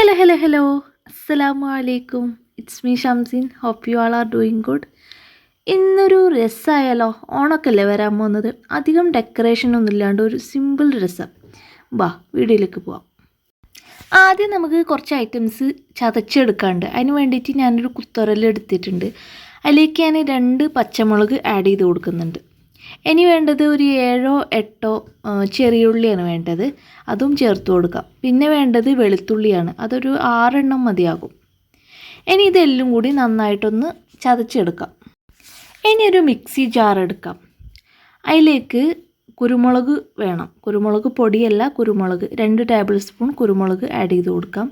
Hello hello hello അസ്സലാമു അലൈക്കും it's me Shamseen hope you all are doing good ഇന്നൊരു രസമായാലോ ഓണക്കല്ലേ വരാൻ പോകുന്നത്? അധികം ഡെക്കറേഷൻ ഒന്നും ഇല്ലാണ്ട് ഒരു സിമ്പിൾ രസം. വാ വീഡിയോയിലേക്ക് പോവാം. ആദ്യം നമുക്ക് കുറച്ച് ഐറ്റംസ് ചതച്ചെടുക്കാണ്ട് അതിന് വേണ്ടിയിട്ട് ഞാനൊരു കുത്തറൽ എടുത്തിട്ടുണ്ട്. അതിലേക്ക് ഞാൻ രണ്ട് പച്ചമുളക് ആഡ് ചെയ്ത് കൊടുക്കുന്നുണ്ട്. ഇനി വേണ്ടത് ഒരു ഏഴോ എട്ടോ ചെറിയുള്ളിയാണ് വേണ്ടത്. അതും ചേർത്ത് കൊടുക്കാം. പിന്നെ വേണ്ടത് വെളുത്തുള്ളിയാണ്. അതൊരു ആറെണ്ണം മതിയാകും. ഇനി ഇതെല്ലാം കൂടി നന്നായിട്ടൊന്ന് ചതച്ചെടുക്കാം. ഇനി ഒരു മിക്സി ജാർ എടുക്കാം. അതിലേക്ക് കുരുമുളക് വേണം. കുരുമുളക് പൊടിയല്ല കുരുമുളക്. രണ്ട് ടേബിൾ സ്പൂൺ കുരുമുളക് ആഡ് ചെയ്ത് കൊടുക്കാം.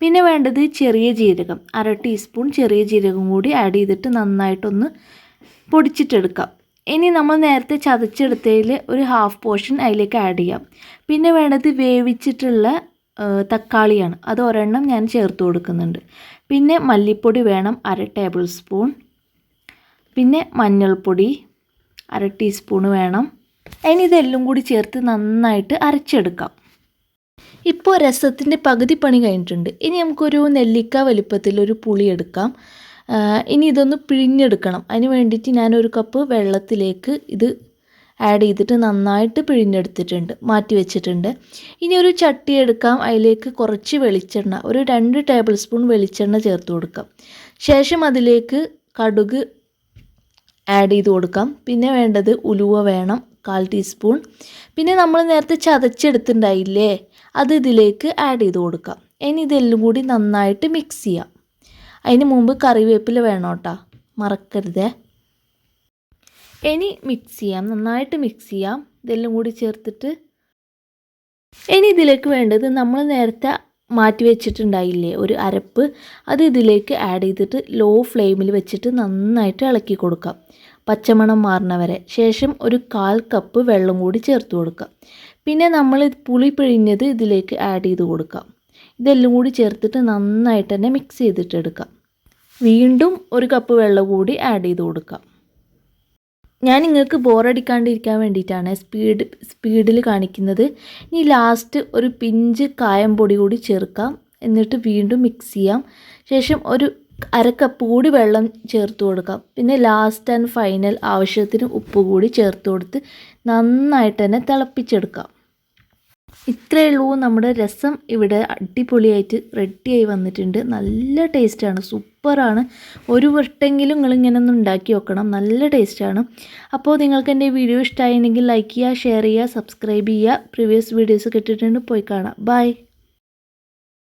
പിന്നെ വേണ്ടത് ചെറിയ ജീരകം. അര ടീസ്പൂൺ ചെറിയ ജീരകം കൂടി ആഡ് ചെയ്തിട്ട് നന്നായിട്ടൊന്ന് പൊടിച്ചിട്ടെടുക്കാം. ഇനി നമ്മൾ നേരത്തെ ചതച്ചെടുത്തതിൽ ഒരു ഹാഫ് പോർഷൻ അതിലേക്ക് ആഡ് ചെയ്യാം. പിന്നെ വേണ്ടത് വേവിച്ചിട്ടുള്ള തക്കാളിയാണ്. അത് ഒരെണ്ണം ഞാൻ ചേർത്ത് കൊടുക്കുന്നുണ്ട്. പിന്നെ മല്ലിപ്പൊടി വേണം അര ടേബിൾ സ്പൂൺ പിന്നെ മഞ്ഞൾപ്പൊടി അര ടീസ്പൂൺ വേണം. ഇനി ഇതെല്ലാം കൂടി ചേർത്ത് നന്നായിട്ട് അരച്ചെടുക്കാം. ഇപ്പോൾ രസത്തിന്റെ പകുതി പണി കഴിഞ്ഞിട്ടുണ്ട്. ഇനി നമുക്കൊരു നെല്ലിക്ക വലിപ്പത്തിലൊരു പുളി എടുക്കാം. ഇനി ഇതൊന്ന് പിഴിഞ്ഞെടുക്കണം. അതിന് വേണ്ടിയിട്ട് ഞാനൊരു കപ്പ് വെള്ളത്തിലേക്ക് ഇത് ആഡ് ചെയ്തിട്ട് നന്നായിട്ട് പിഴിഞ്ഞെടുത്തിട്ടുണ്ട് മാറ്റി വെച്ചിട്ടുണ്ട്. ഇനി ഒരു ചട്ടി എടുക്കാം അതിലേക്ക് കുറച്ച് വെളിച്ചെണ്ണ ഒരു രണ്ട് ടേബിൾ സ്പൂൺ വെളിച്ചെണ്ണ ചേർത്ത് കൊടുക്കാം. ശേഷം അതിലേക്ക് കടുക് ആഡ് ചെയ്ത് കൊടുക്കാം. പിന്നെ വേണ്ടത് ഉലുവ വേണം കാൽ ടീസ്പൂൺ പിന്നെ നമ്മൾ നേരത്തെ ചതച്ചെടുത്തിട്ടുണ്ടായില്ലേ അത് ഇതിലേക്ക് ആഡ് ചെയ്ത് കൊടുക്കാം. ഇനി ഇതെല്ലാം കൂടി നന്നായിട്ട് മിക്സ് ചെയ്യാം. അതിന് മുമ്പ് കറിവേപ്പില വേണം കേട്ടോ മറക്കരുതേ. ഇനി മിക്സ് ചെയ്യാം. നന്നായിട്ട് മിക്സ് ചെയ്യാം. ഇതെല്ലാം കൂടി ചേർത്തിട്ട് ഇനി ഇതിലേക്ക് വേണ്ടത് നമ്മൾ നേരത്തെ മാറ്റി വെച്ചിട്ടുണ്ടായില്ലേ? ഒരു അരപ്പ്. അത് ഇതിലേക്ക് ആഡ് ചെയ്തിട്ട് ലോ ഫ്ലെയിമിൽ വെച്ചിട്ട് നന്നായിട്ട് ഇളക്കി കൊടുക്കാം. പച്ചമണം മാറണവരെ വരെ. ശേഷം ഒരു കാൽ കപ്പ് വെള്ളം കൂടി ചേർത്ത് കൊടുക്കാം. പിന്നെ നമ്മൾ പുളി പിഴിഞ്ഞത് ഇതിലേക്ക് ആഡ് ചെയ്ത് കൊടുക്കാം. ഇതെല്ലാം കൂടി ചേർത്തിട്ട് നന്നായിട്ട് തന്നെ മിക്സ് ചെയ്തിട്ട് എടുക്കാം. വീണ്ടും ഒരു കപ്പ് വെള്ളം കൂടി ആഡ് ചെയ്ത് കൊടുക്കാം. ഞാൻ നിങ്ങൾക്ക് ബോറടിക്കാണ്ടിരിക്കാൻ വേണ്ടിയിട്ടാണ് സ്പീഡ് സ്പീഡിൽ കാണിക്കുന്നത്. ഇനി ലാസ്റ്റ് ഒരു പിഞ്ച് കായം പൊടി കൂടി ചേർക്കാം. എന്നിട്ട് വീണ്ടും മിക്സ് ചെയ്യാം. ശേഷം ഒരു അര കൂടി വെള്ളം ചേർത്ത് കൊടുക്കാം. പിന്നെ ലാസ്റ്റ് ആൻഡ് ഫൈനൽ ആവശ്യത്തിന് ഉപ്പ് കൂടി ചേർത്ത് കൊടുത്ത് നന്നായിട്ട് തന്നെ തിളപ്പിച്ചെടുക്കാം. ഇത്രയേ ഉള്ളൂ. നമ്മുടെ രസം ഇവിടെ അടിപൊളിയായിട്ട് റെഡിയായി വന്നിട്ടുണ്ട്. നല്ല ടേസ്റ്റാണ് സൂപ്പറാണ് ഒരു വട്ടെങ്കിലും നിങ്ങളിങ്ങനെ ഒന്ന് ഉണ്ടാക്കി വെക്കണം നല്ല ടേസ്റ്റാണ് അപ്പോൾ നിങ്ങൾക്ക് എന്റെ വീഡിയോ ഇഷ്ടമായിരുന്നെങ്കിൽ ലൈക്ക് ചെയ്യുക ഷെയർ ചെയ്യുക സബ്സ്ക്രൈബ് ചെയ്യുക. പ്രീവിയസ് വീഡിയോസ് കിട്ടിയിട്ടുണ്ട് പോയി കാണാം. ബൈ